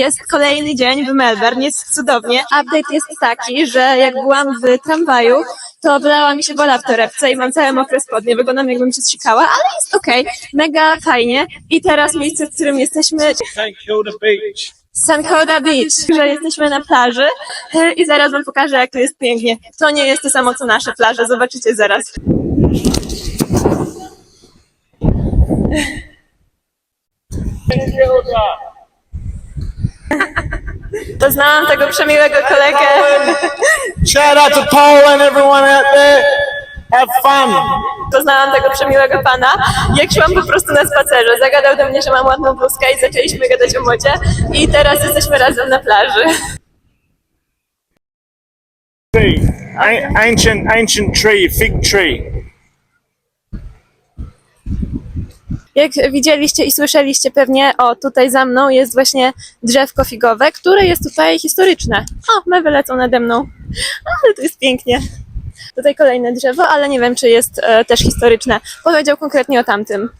Jest kolejny dzień w Melbourne, jest cudownie. Update jest taki, że jak byłam w tramwaju, to wylała mi się woda w torebce i mam całe mokre spodnie. Wyglądam jakbym się strzykała, ale jest okej. Mega fajnie. I teraz miejsce, w którym jesteśmy, St Kilda Beach. St. Kilda Beach, że jesteśmy na plaży i zaraz wam pokażę, jak tu jest pięknie. To nie jest to samo, co nasze plaże, zobaczycie zaraz. Poznałam tego przemiłego kolegę. Shout out to Poland, everyone out there. Have fun. Poznałam tego przemiłego pana, jak szłam po prostu na spacerze. Zagadał do mnie, że mam ładną bluzkę i zaczęliśmy gadać o modzie. I teraz jesteśmy razem na plaży. Tree. Ancient, ancient tree, fig tree. Jak widzieliście i słyszeliście pewnie, o tutaj za mną jest właśnie drzewko figowe, które jest tutaj historyczne. O, mewy lecą nade mną. Ale tu jest pięknie. Tutaj kolejne drzewo, ale nie wiem, czy jest e, też historyczne. Powiedział konkretnie o tamtym.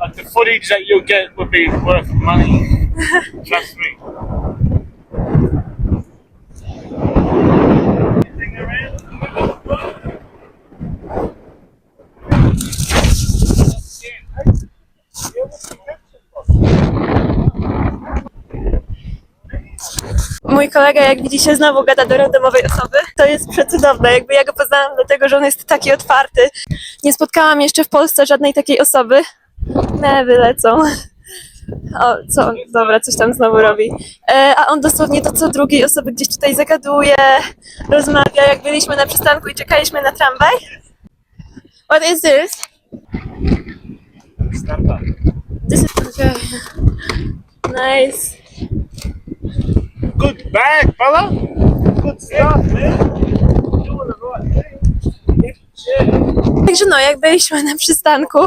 Like the footage that you'll get would be worth money. Trust me. Mój kolega, jak widzicie, znowu gada do randomowej osoby. To jest przecudowne. Jakby ja go poznałam dlatego, że on jest taki otwarty. Nie spotkałam jeszcze w Polsce żadnej takiej osoby. Mewy lecą. O, co on? Dobra, coś tam znowu robi. E, a on dosłownie to co drugiej osoby gdzieś tutaj zagaduje, rozmawia, jak byliśmy na przystanku i czekaliśmy na tramwaj. What is this? Snapper. This is okay. Nice. Good bag, fella. Good stuff, man. Także no, jak byliśmy na przystanku,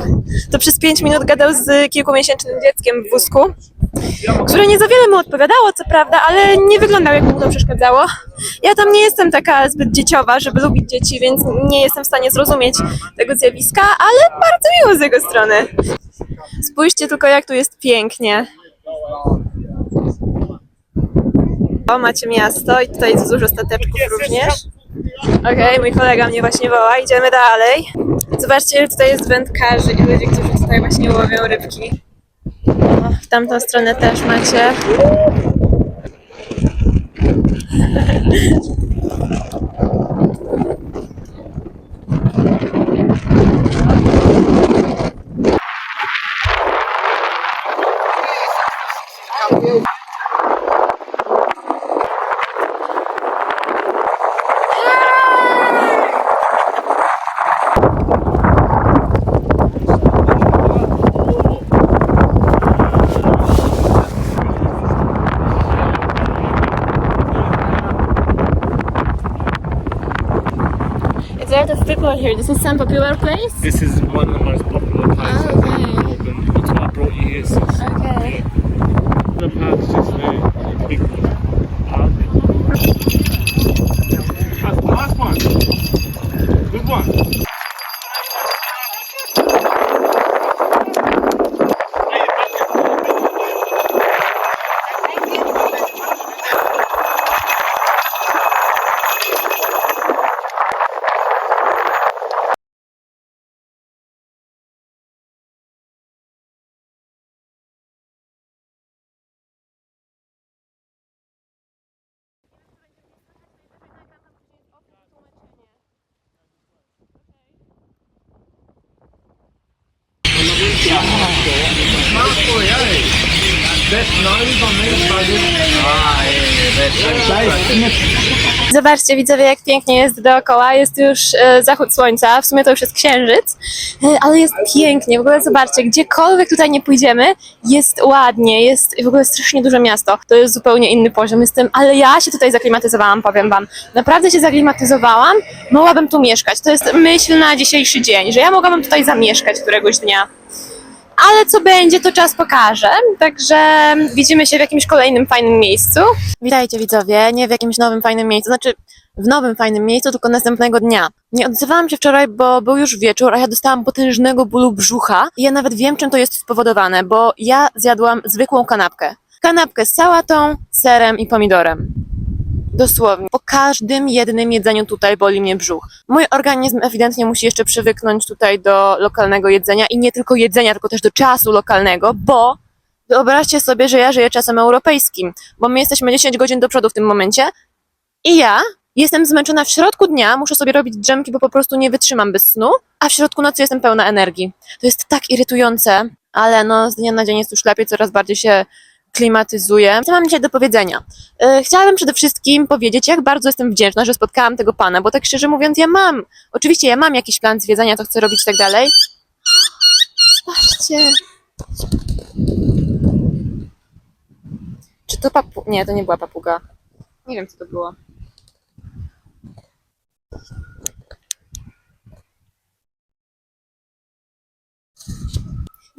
to przez 5 minut gadał z kilkumiesięcznym dzieckiem w wózku, które nie za wiele mu odpowiadało, co prawda, ale nie wyglądał, jakby mu to przeszkadzało. Ja tam nie jestem taka zbyt dzieciowa, żeby lubić dzieci, więc nie jestem w stanie zrozumieć tego zjawiska, ale bardzo miło z jego strony. Spójrzcie tylko, jak tu jest pięknie. Macie miasto i tutaj jest dużo stateczków również. Okej, mój kolega mnie właśnie woła, idziemy dalej. Zobaczcie, tutaj jest wędkarzy i ludzie, którzy tutaj właśnie łowią rybki. O, w tamtą stronę też macie. A lot of people here. This is some popular place. This is one of the most popular places Oh, okay. in Melbourne. That's why I brought you here. sis. Zobaczcie widzowie, jak pięknie jest dookoła. Jest już e, zachód słońca, w sumie to już jest księżyc, e, ale jest pięknie. W ogóle zobaczcie, gdziekolwiek tutaj nie pójdziemy, jest ładnie, jest w ogóle strasznie duże miasto. To jest zupełnie inny poziom. Jestem, ale ja się tutaj zaklimatyzowałam, powiem wam. Naprawdę się zaklimatyzowałam, mogłabym tu mieszkać. To jest myśl na dzisiejszy dzień, że ja mogłabym tutaj zamieszkać któregoś dnia. Ale co będzie, to czas pokaże. Także widzimy się w jakimś kolejnym fajnym miejscu. Witajcie widzowie, nie w jakimś nowym fajnym miejscu. Znaczy, w nowym, fajnym miejscu, tylko następnego dnia. Nie odzywałam się wczoraj, bo był już wieczór, a ja dostałam potężnego bólu brzucha i ja nawet wiem, czym to jest spowodowane, bo ja zjadłam zwykłą kanapkę. Kanapkę z sałatą, serem i pomidorem. Dosłownie. Po każdym jednym jedzeniu tutaj boli mnie brzuch. Mój organizm ewidentnie musi jeszcze przywyknąć tutaj do lokalnego jedzenia i nie tylko jedzenia, tylko też do czasu lokalnego, bo wyobraźcie sobie, że ja żyję czasem europejskim, bo my jesteśmy 10 godzin do przodu w tym momencie i ja jestem zmęczona w środku dnia, muszę sobie robić drzemki, bo po prostu nie wytrzymam bez snu, a w środku nocy jestem pełna energii. To jest tak irytujące, ale no z dnia na dzień jest już lepiej, coraz bardziej się klimatyzuję. Co mam dzisiaj do powiedzenia? Yy, chciałabym przede wszystkim powiedzieć, jak bardzo jestem wdzięczna, że spotkałam tego pana, bo tak szczerze mówiąc, ja mam, oczywiście ja mam jakiś plan zwiedzania, to chcę robić i tak dalej. Zobaczcie. Czy to papu... Nie, to nie była papuga. Nie wiem, co to było.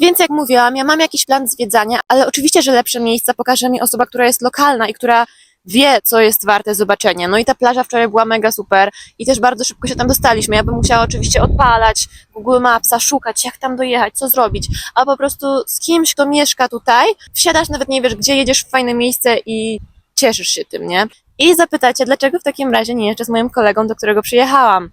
Więc jak mówiłam, ja mam jakiś plan zwiedzania, ale oczywiście, że lepsze miejsca pokaże mi osoba, która jest lokalna i która wie, co jest warte zobaczenia. No i ta plaża wczoraj była mega super i też bardzo szybko się tam dostaliśmy. Ja bym musiała oczywiście odpalać Google Mapsa, szukać, jak tam dojechać, co zrobić, a po prostu z kimś, kto mieszka tutaj, wsiadasz, nawet nie wiesz, gdzie jedziesz w fajne miejsce i cieszysz się tym, nie? I zapytacie, dlaczego w takim razie nie jeżdżę z moim kolegą, do którego przyjechałam.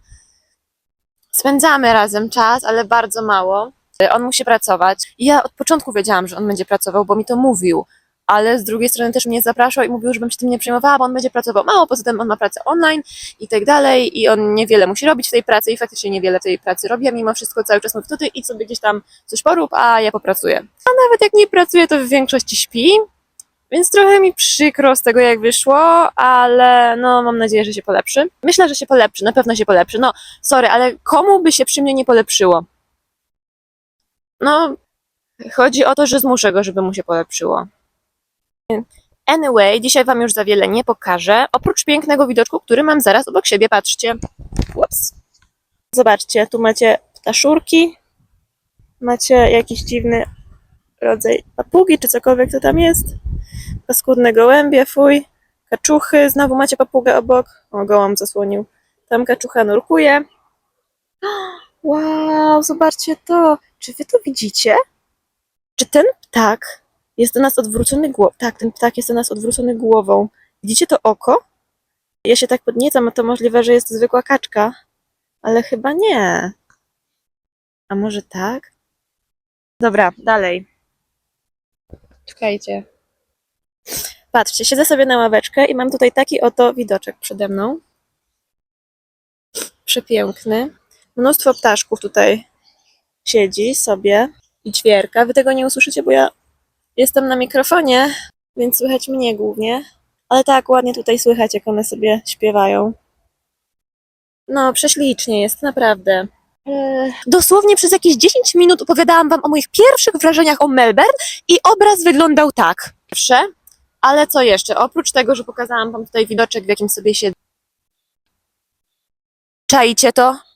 Spędzamy razem czas, ale bardzo mało. On musi pracować. I ja od początku wiedziałam, że on będzie pracował, bo mi to mówił. Ale z drugiej strony też mnie zapraszał i mówił, żebym się tym nie przejmowała, bo on będzie pracował mało, poza tym on ma pracę online i tak dalej i on niewiele musi robić w tej pracy i faktycznie niewiele tej pracy robi, a mimo wszystko cały czas mówi, to ty idź sobie gdzieś tam coś porób, a ja popracuję. A nawet jak nie pracuję, to w większości śpi, więc trochę mi przykro z tego, jak wyszło, ale no mam nadzieję, że się polepszy. Myślę, że się polepszy, na pewno się polepszy. No, sorry, ale komu by się przy mnie nie polepszyło? No, chodzi o to, że zmuszę go, żeby mu się polepszyło. Anyway, dzisiaj wam już za wiele nie pokażę, oprócz pięknego widoczku, który mam zaraz obok siebie, patrzcie. Ups. Zobaczcie, tu macie ptaszurki, macie jakiś dziwny rodzaj papugi, czy cokolwiek to tam jest, paskudne gołębie, fuj, kaczuchy, znowu macie papugę obok, o, gołąb zasłonił, tam kaczucha nurkuje. Wow, zobaczcie to, czy wy to widzicie? Czy ten ptak jest do nas odwrócony głową? Tak, ten ptak jest do nas odwrócony głową. Widzicie to oko? Ja się tak podniecam, a to możliwe, że jest zwykła kaczka, ale chyba nie. A może tak? Dobra, dalej. Czekajcie. Patrzcie, siedzę sobie na ławeczkę i mam tutaj taki oto widoczek przede mną. Przepiękny. Mnóstwo ptaszków tutaj siedzi sobie i ćwierka. Wy tego nie usłyszycie, bo ja jestem na mikrofonie, więc słychać mnie głównie. Ale tak, ładnie tutaj słychać, jak one sobie śpiewają. No, prześlicznie jest, naprawdę. Eee, Dosłownie przez jakieś 10 minut opowiadałam wam o moich pierwszych wrażeniach o Melbourne i obraz wyglądał tak. Pierwsze, ale co jeszcze? Oprócz tego, że pokazałam wam tutaj widoczek, w jakim sobie siedzę. Czajcie to?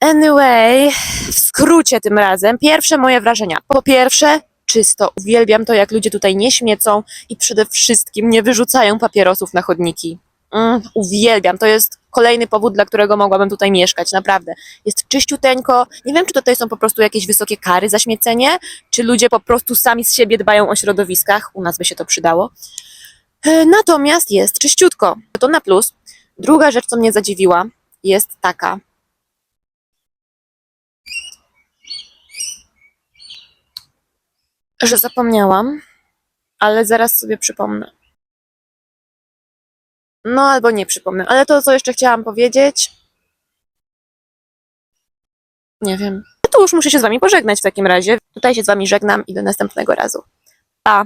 Anyway, w skrócie tym razem, pierwsze moje wrażenia. Po pierwsze, czysto. Uwielbiam to, jak ludzie tutaj nie śmiecą i przede wszystkim nie wyrzucają papierosów na chodniki. Mm, uwielbiam. To jest kolejny powód, dla którego mogłabym tutaj mieszkać, naprawdę. Jest czyściuteńko. Nie wiem, czy tutaj są po prostu jakieś wysokie kary za śmiecenie, czy ludzie po prostu sami z siebie dbają o środowiskach. U nas by się to przydało. E, Natomiast jest czyściutko. To na plus. Druga rzecz, co mnie zadziwiła, jest taka, że zapomniałam, ale zaraz sobie przypomnę. No albo nie przypomnę, ale to, co jeszcze chciałam powiedzieć. Nie wiem. To już muszę się z Wami pożegnać w takim razie. Tutaj się z Wami żegnam i do następnego razu. Pa!